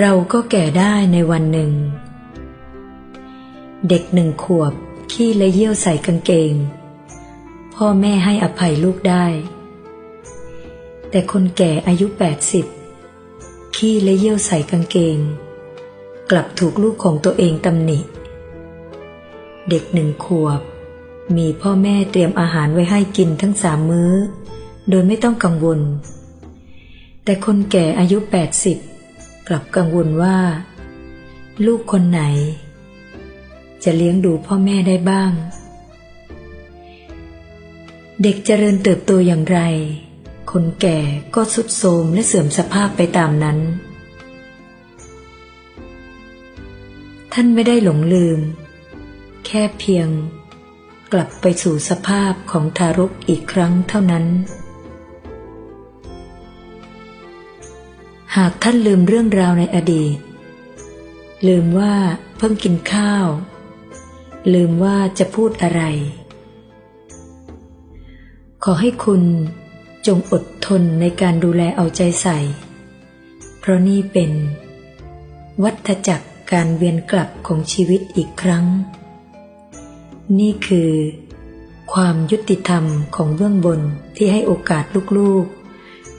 เราก็แก่ได้ในวันหนึ่ง เด็กหนึ่งขวบ ขี้และเยี่ยวใส่กางเกง พ่อแม่ให้อภัยลูกได้ แต่คนแก่อายุแปดสิบขี้และเยี่ยวใส่กางเกง กลับถูกลูกของตัวเองตำหนิ เด็กหนึ่งขวบ มีพ่อแม่เตรียมอาหารไว้ให้กินทั้งสามมื้อ โดยไม่ต้องกังวล แต่คนแก่อายุแปดสิบ กลับกังวลว่า ลูกคนไหน จะเลี้ยงดูพ่อแม่ได้บ้าง เด็กเจริญเติบโตอย่างไร คนแก่ก็สุดโทรมและเสื่อมสภาพไปตามนั้น ท่านไม่ได้หลงลืม แค่เพียง กลับไปสู่สภาพของทารกอีกครั้งเท่านั้น หากท่านลืมเรื่องราวในอดีต ลืมว่าเพิ่งกินข้าว ลืมว่าจะพูดอะไร ขอให้คุณจงอดทนในการดูแลเอาใจใส่ เพราะนี่เป็น วัฏจักรการเวียนกลับของชีวิตอีกครั้ง นี่คือ ความยุติธรรมของเบื้องบนที่ให้โอกาสลูกๆ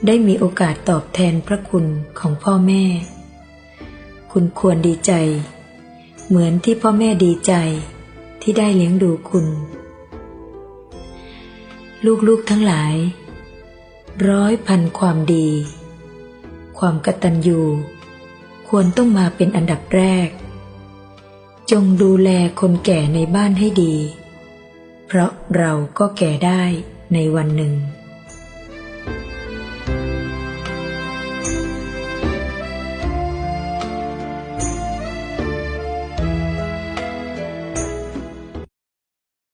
ได้มีโอกาสตอบแทนพระคุณของพ่อแม่ คุณควรดีใจ เหมือนที่พ่อแม่ดีใจที่ได้เลี้ยงดูคุณ ลูกๆทั้งหลาย ร้อยพันความดี ความกตัญญูควรต้องมาเป็นอันดับแรก จงดูแลคนแก่ในบ้านให้ดี เพราะเราก็แก่ได้ในวันหนึ่ง